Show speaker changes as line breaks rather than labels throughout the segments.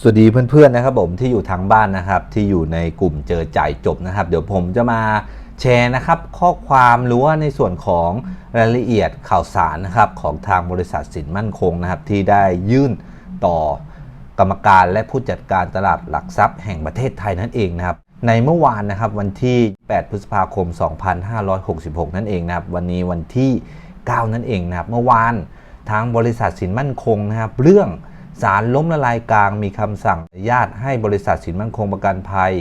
สวัสดีเพื่อนๆนะครับผมที่อยู่ทางบ้านนะครับ ที่อยู่ในกลุ่มเจอจ่ายจบนะครับ เดี๋ยวผมจะมาแชร์นะครับข้อความหรือว่าในส่วนของรายละเอียดข่าวสารนะครับของทางบริษัทสินมั่นคงนะครับ ที่ได้ยื่นต่อกรรมการและผู้จัดการตลาดหลักทรัพย์แห่งประเทศไทยนั่นเองนะครับ ในเมื่อวานนะครับวันที่ 8 พฤษภาคม 2566 นั่นเองนะครับวันนี้วันที่ 9 นั่นเองนะครับ เมื่อวานทางบริษัทสินมั่นคงนะครับเรื่อง สารล้มละลายกลางมีคำสั่งอนุญาตให้บริษัทสินมั่นคงประกันภัย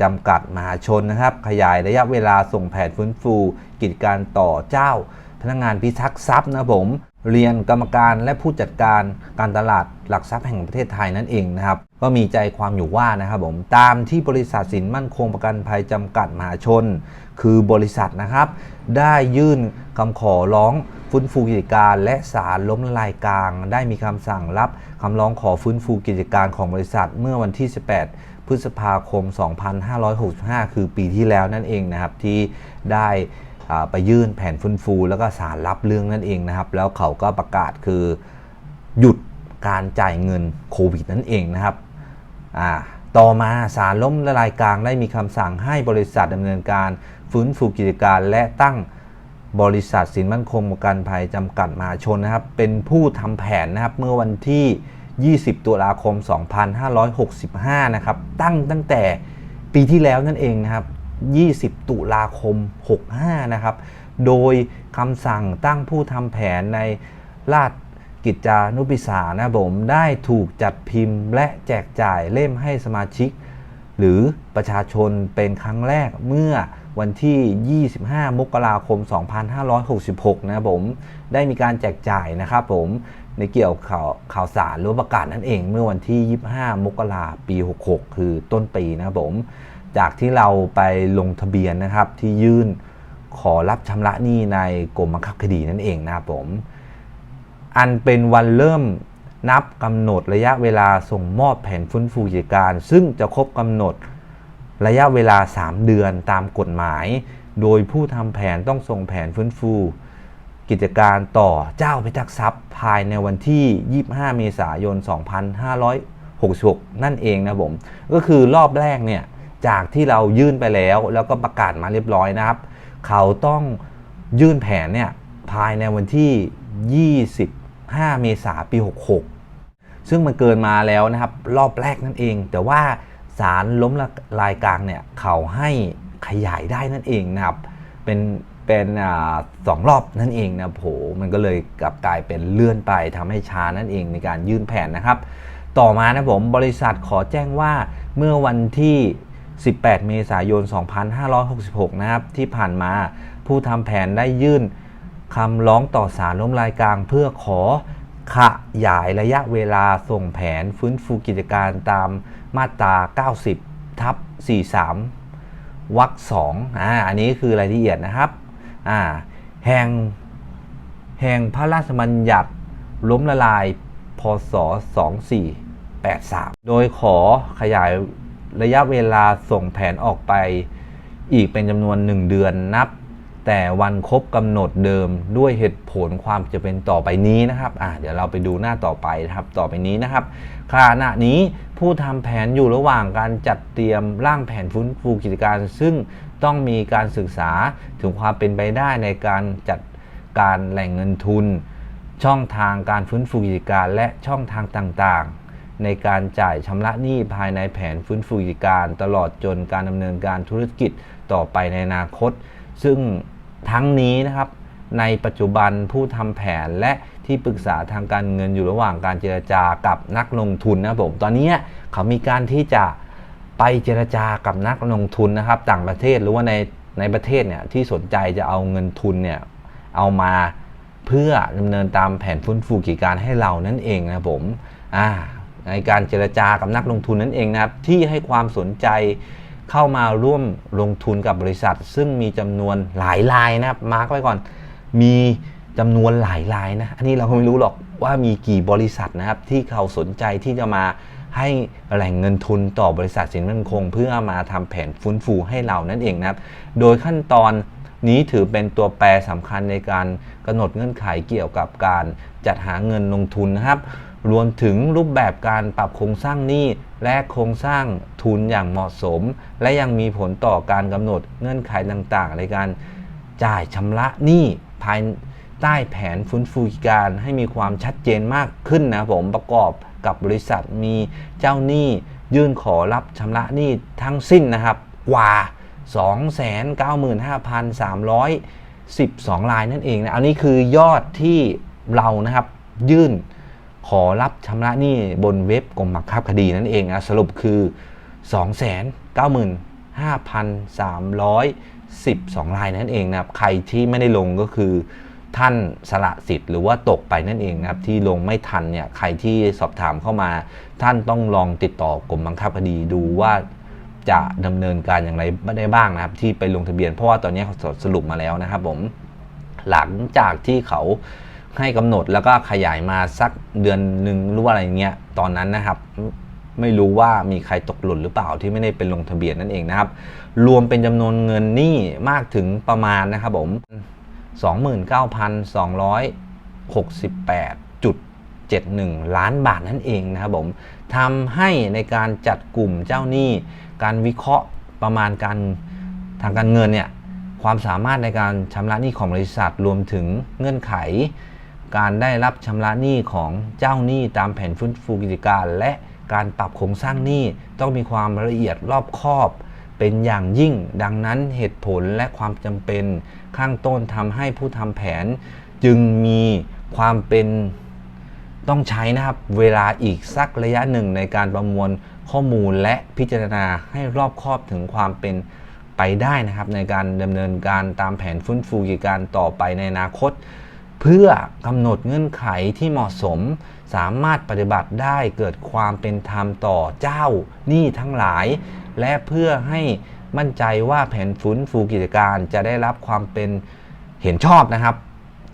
จำกัดมหาชนนะครับ ขยายระยะเวลาส่งแผนฟื้นฟู กิจการต่อเจ้า พนักงานพิทักษ์ทรัพย์นะผม เรียนกรรมการและผู้จัดการการตลาดหลักทรัพย์แห่งประเทศไทยนั่นเองนะครับ ก็มีใจความอยู่ว่านะครับผมตามที่บริษัทสินมั่นคงประกันภัยจำกัดมหาชน คือบริษัทนะครับ ได้ยื่นคำขอร้องฟื้นฟูกิจการ และศาลล้มละลายกลาง ได้มีคำสั่งรับคำร้องขอฟื้นฟูกิจการของบริษัท เมื่อวันที่ 18 พฤษภาคม 2565 คือปีที่แล้วนั่นเองนะครับที่ได้ไปยื่นแผนฟื้นฟู แล้วก็สารรับเรื่องนั่นเองนะครับ แล้วเขาก็ประกาศคือหยุดการจ่ายเงินโควิดนั่นเองนะครับต่อมาสารล้มละลายกลางได้มีคำสั่งให้บริษัทดำเนินการ ฟื้นฟูกิจการและตั้งบริษัทสินมั่นคงประกันภัยจำกัดมหาชนนะครับ เป็นผู้ทำแผนนะครับเมื่อวันที่ 20 ตุลาคม 2565 นะครับ ตั้งตั้งแต่ปีที่แล้วนั่นเองนะครับ 20 ตุลาคม 65 นะครับ โดยคำสั่งตั้งผู้ทำแผนในราชกิจจานุปิสานะครับผมได้ถูกจัดพิมพ์และแจกจ่ายเล่มให้สมาชิก หรือประชาชนเป็นครั้งแรกเมื่อ วันที่ 25 มกราคม 2566 นะครับผมได้มีการแจกจ่ายนะครับผมในเกี่ยวข่าวข่าวสารหรือประกาศนั่นเอง เมื่อวันที่ 25 มกราปี 66 คือต้นปีนะครับผมจากที่เราไปลงทะเบียนนะครับที่ยื่นขอรับชำระหนี้ในกรมบังคับคดีนั่นเองนะครับผม อันเป็นวันเริ่มนับกำหนดระยะเวลาส่งมอบแผนฟื้นฟูกิจการ ซึ่งจะครบกำหนด ระยะเวลา 3 เดือนตามกฎหมาย โดยผู้ทำแผนต้องส่งแผนฟื้นฟู กิจการต่อเจ้าพิทักษ์ทรัพย์ ภายในวันที่ 25 เมษายน 2566 นั่นเองนะผม ก็คือรอบแรกเนี่ยจากที่เรายื่นไปแล้วแล้วก็ประกาศมาเรียบร้อยนะครับ เขาต้องยื่นแผนเนี่ยภายในวันที่ 25 เมษายนปี 66 ซึ่งมันเกินมาแล้วนะครับ รอบแรกนั่นเอง แต่ว่า สารล้มละลายกลางเนี่ยเขาให้ขยายได้นั่นเองนะครับ เป็นเป็นอสองรอบนั่นเองนะโหมันก็เลยกลับกลายเป็นเลื่อนไปทำให้ช้านั่นเองในการยื่นแผนนะครับ ต่อมานะผมบริษัทขอแจ้งว่าเมื่อวันที่ 18 เมษายน 2566 นะครับ ที่ผ่านมาผู้ทำแผนได้ยื่นคำร้องต่อศาลล้มลายกลาง เพื่อขอ ขยายระยะเวลาส่งแผนฟื้นฟูกิจการตามมาตรา 90 ทับ 43 วรรคสองอ่าอันนี้คือรายละเอียดนะครับอ่าแห่งแห่งพระราชบัญญัติล้มละลาย พศ 2483 โดยขอขยายระยะเวลาส่งแผนออกไปอีกเป็นจำนวน 1 เดือนนับ แต่วันครบกำหนดเดิมด้วยเหตุผลความจะเป็นต่อไปนี้นะครับอ่าเดี๋ยวเราไปดูหน้าต่อไปนะครับต่อไปนี้นะครับขณะนี้ผู้ทำแผนอยู่ระหว่างการจัดเตรียมร่างแผนฟื้นฟูกิจการ ซึ่งต้องมีการศึกษาถึงความเป็นไปได้ในการจัดการแหล่งเงินทุน ช่องทางการฟื้นฟูกิจการและช่องทางต่างๆ ในการจ่ายชำระหนี้ภายในแผนฟื้นฟูกิจการ ตลอดจนการดำเนินการธุรกิจต่อไปในอนาคต ซึ่ง ทั้งนี้นะครับในปัจจุบันผู้ทำแผนและที่ปรึกษาทางการเงินอยู่ระหว่างการเจรจากับนักลงทุนนะครับผมตอนนี้เขามีการที่จะไปเจรจากับนักลงทุนนะครับ ต่างประเทศหรือว่าในในประเทศเนี่ยที่สนใจจะเอาเงินทุนเนี่ยเอามาเพื่อดำเนินตามแผนฟื้นฟูกิจการให้เรานั่นเองนะครับผมในการเจรจากับนักลงทุนนั่นเองนะครับที่ให้ความสนใจ เข้ามาร่วมลงทุนกับบริษัท ซึ่งมีจำนวนหลายรายนะครับมาร์กไว้ก่อน มีจำนวนหลายรายนะอันนี้เราก็ไม่รู้หรอกว่ามีกี่บริษัทนะครับ ที่เขาสนใจที่จะมาให้แหล่งเงินทุนต่อบริษัทสินมั่นคง เพื่อมาทำแผนฟื้นฟูให้เรานั่นเองนะครับ โดยขั้นตอนนี้ถือเป็นตัวแปรสำคัญในการกำหนดเงื่อนไขเกี่ยวกับการจัดหาเงินลงทุนนะครับ รวมถึงรูปแบบการปรับโครงสร้างหนี้และโครงสร้างทุนอย่างเหมาะสม และยังมีผลต่อการกำหนดเงื่อนไขต่างๆ ในการจ่ายชำระหนี้ภายใต้แผนฟื้นฟูการให้มีความชัดเจนมากขึ้นนะผมประกอบกับบริษัทมีเจ้าหนี้ยื่นขอรับชำระหนี้ทั้งสิ้นนะครับกว่า 295,312 รายนั่นเองนะอันนี้คือยอดที่เรานะครับยื่น ขอรับชำระหนี้บนเว็บกรมบังคับคดีนั่นเองนะสรุปคือ 295,312รายนั่นเองนะครับ ใครที่ไม่ได้ลงก็คือท่านสละสิทธิ์หรือว่าตกไปนั่นเองนะครับ ที่ลงไม่ทันเนี่ย ใครที่สอบถามเข้ามา ท่านต้องลองติดต่อกรมบังคับคดีดูว่าจะดำเนินการอย่างไรได้บ้างนะครับ ที่ไปลงทะเบียนเพราะว่าตอนนี้เขาสรุปมาแล้วนะครับผม หลังจากที่เขา ให้กำหนดแล้วก็ขยายมาสักเดือนหนึ่งหรือว่าอะไรเงี้ยตอนนั้นนะครับ ไม่รู้ว่ามีใครตกหล่นหรือเปล่าที่ไม่ได้เป็นลงทะเบียนนั่นเองนะครับ รวมเป็นจำนวนเงินหนี้มากถึงประมาณนะครับผม 29,268.71 ล้านบาทนั่นเองนะครับผมทำให้ในการจัดกลุ่มเจ้าหนี้ การวิเคราะห์ประมาณการทางการเงินเนี่ยความสามารถในการชำระหนี้ของบริษัทรวมถึงเงื่อนไข การได้รับชำระหนี้ของเจ้าหนี้ตามแผนฟื้นฟูกิจการ และการปรับโครงสร้างหนี้ต้องมีความละเอียดรอบคอบ เป็นอย่างยิ่ง ดังนั้นเหตุผลและความจำเป็นข้างต้นทำให้ผู้ทำแผน จึงมีความเป็นต้องใช้นะครับเวลาอีกสักระยะหนึ่งในการประมวลข้อมูลและพิจารณาให้รอบคอบถึงความเป็นไปได้นะครับ ในการดำเนินการตามแผนฟื้นฟูกิจการต่อไปในอนาคต เพื่อกำหนดเงื่อนไขที่เหมาะสม สามารถปฏิบัติได้เกิดความเป็นธรรมต่อเจ้าหนี้ทั้งหลาย และเพื่อให้มั่นใจว่าแผนฟื้นฟูกิจการจะได้รับความเป็นเห็นชอบนะครับ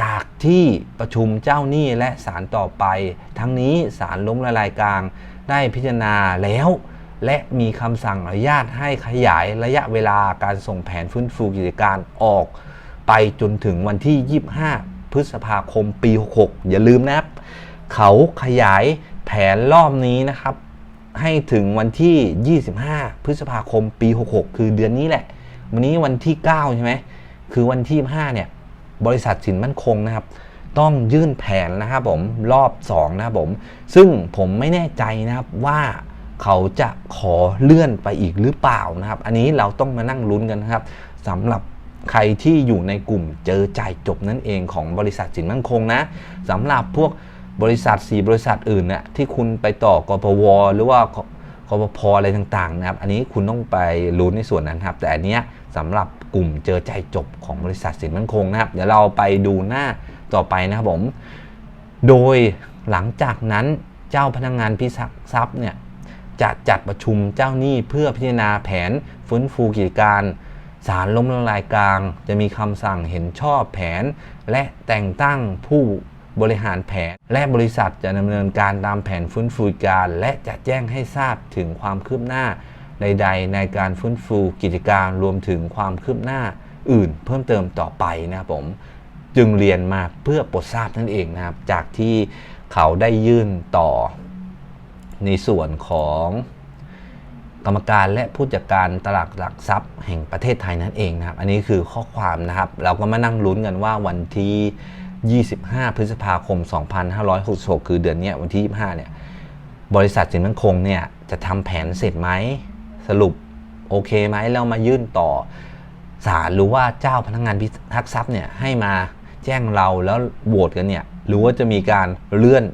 จากที่ประชุมเจ้าหนี้และศาลต่อไป ทั้งนี้ศาลล้มละลายกลาง ได้พิจารณาแล้ว และมีคำสั่งอนุญาตให้ขยายระยะเวลาการส่งแผนฟื้นฟูกิจการออก ไปจนถึงวันที่ 25 พฤษภาคมปี 66 อย่าลืมนะครับ เขาขยายแผนรอบนี้นะครับ ให้ถึงวันที่ 25 พฤษภาคมปี 66 คือเดือนนี้แหละ วันนี้วันที่ 9 ใช่ไหมคือวันที่ 5 เนี่ย บริษัทสินมั่นคงนะครับ ต้องยื่นแผนนะครับผมรอบ 2 นะครับผม ซึ่งผมไม่แน่ใจนะครับว่าเขาจะขอเลื่อนไปอีกหรือเปล่านะครับ อันนี้เราต้องมานั่งลุ้นกันนะครับสำหรับ ใครที่อยู่ในกลุ่มเจอจ่ายจบนั่นเองของบริษัทสินมั่นคงนะสำหรับพวกบริษัท 4 บริษัทอื่นนะที่คุณไปต่อกปวหรือว่ากปพอะไรต่างๆนะครับ อันนี้คุณต้องไปลุ้นในส่วนนั้นครับ แต่อันเนี้ยสำหรับกลุ่มเจอใจจบของบริษัทสินมั่นคงนะครับ เดี๋ยวเราไปดูหน้าต่อไปนะครับผม โดยหลังจากนั้นเจ้าพนักงงานพิทักษ์ทรัพย์เนี่ยจะจัดประชุมเจ้าหนี้เพื่อพิจารณาแผนฟื้นฟูกิจการ ศาลล้มละลายกลาง จะมีคำสั่งเห็นชอบแผน และแต่งตั้งผู้บริหารแผน และบริษัทจะดำเนินการตามแผนฟื้นฟูการ และจะแจ้งให้ทราบถึงความคืบหน้าใด ๆ ในการฟื้นฟูกิจการรวมถึงความคืบหน้าอื่น เพิ่มเติมต่อไปนะครับผมจึงเรียนมาเพื่อปรดทราบนั่นเองนะครับ จากที่เขาได้ยื่นต่อในส่วนของ กรรมการและผู้จัดการตลาดหลักทรัพย์แห่งประเทศไทยนั่นเองนะครับ อันนี้คือข้อความนะครับ เราก็มานั่งลุ้นกันว่าวันที่ 25 พฤษภาคม 2566 คือเดือนนี้วันที่ 25 เนี่ย บริษัทสินมั่นคงเนี่ยจะทำแผนเสร็จไหม สรุปโอเคไหมแล้วมายื่นต่อศาลหรือว่าเจ้าพนักงานพิทักษ์ทรัพย์เนี่ยให้มาแจ้งเราแล้วโหวตกันเนี่ยหรือว่าจะมีการเลื่อน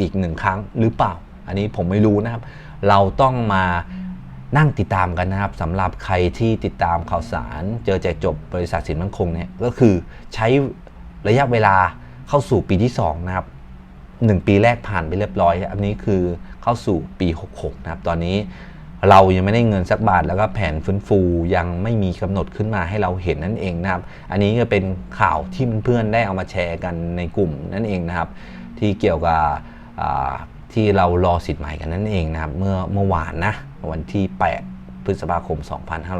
อีกหนึ่งครั้งหรือเปล่า อันนี้ผมไม่รู้นะครับ เราต้องมา นั่งติดตามกันนะครับสำหรับใครที่ติดตามข่าวสาร เจอแจกจบบริษัทสินมั่นคงเนี่ยก็คือใช้ระยะเวลาเข้าสู่ปีที่ 2 นะครับ 1 ปีแรกผ่านไปเรียบร้อย อันนี้คือเข้าสู่ปี 66 นะครับ ตอนนี้เรายังไม่ได้เงินสักบาทแล้วก็แผนฟื้นฟูยังไม่มีกำหนดขึ้นมาให้เราเห็นนั่นเองนะครับ อันนี้ก็เป็นข่าวที่เพื่อนๆได้เอามาแชร์กันในกลุ่มนั่นเองนะครับ ที่เกี่ยวกับ ที่เรารอสิทธิ์ใหม่กันนั่นเองนะครับเมื่อเมื่อวานนะวันที่ 8 พฤษภาคม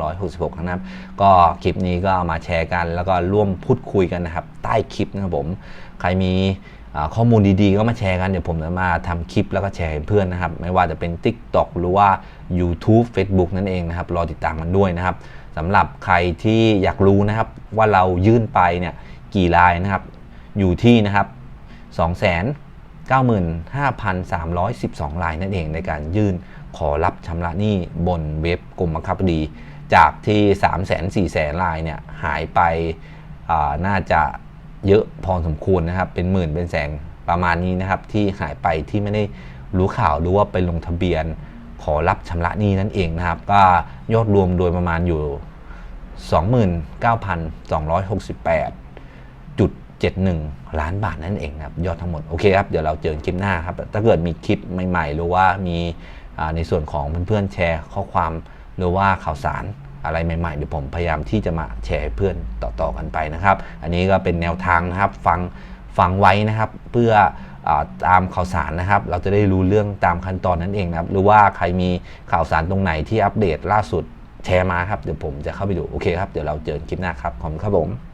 2566 นะครับ ก็คลิปนี้ก็ามาแชร์กัน แล้วก็ร่วมพูดคุยกันนะครับ ใต้คลิปนะครับผม ใครมีข้อมูลดีๆ ก็มาแชร์กัน เดี๋ยวผมจะมาทำคลิปแล้วก็แชร์ให้เพื่อนนะครับ ไม่ว่าจะเป็น TikTok หรือว่า YouTube Facebook นั่นเองนะครับ รอติดตามกันด้วยนะครับสำหรับใครที่อยากรู้นะครับว่าเรายื่นไปเนี่ยกี่รายนะครับ อยู่ที่นะครับ 95,312รายนั่นเองในการยื่นขอรับชำระหนี้บนเว็บกรมบังคับคดี จากที่3 0 0 0 0 0รายเนี่ยหายไปน่าจะเยอะพอสมควรนะครับ เป็นหมื่นเป็นแสนประมาณนี้นะครับ ที่หายไปที่ไม่ได้รู้ข่าวหรือว่าไปลงทะเบียนขอรับชำระหนี้นั่นเองนะครับ ก็ยอดรวมโดยประมาณอยู่ 29,268จุด 71 ล้านบาทนั่นเองนะครับยอดทั้งหมด โอเคครับ เดี๋ยวเราเจอกันคลิปหน้าครับ ถ้าเกิดมีคลิปใหม่ๆ หรือว่ามีในส่วนของเพื่อนๆแชร์ข้อความหรือว่าข่าวสารอะไรใหม่ๆเดี๋ยวผมพยายามที่จะมาแชร์เพื่อนต่อๆกันไปนะครับ อันนี้ก็เป็นแนวทางนะครับฟังฟังไว้นะครับ เพื่อตามข่าวสารนะครับ เราจะได้รู้เรื่องตามขั้นตอนนั้นเองนะครับ หรือว่าใครมีข่าวสารตรงไหนที่อัปเดตล่าสุดแชร์มาครับเดี๋ยวผมจะเข้าไปดูโอเคครับเดี๋ยวเราเจอกันคลิปหน้าครับขอบคุณครับผม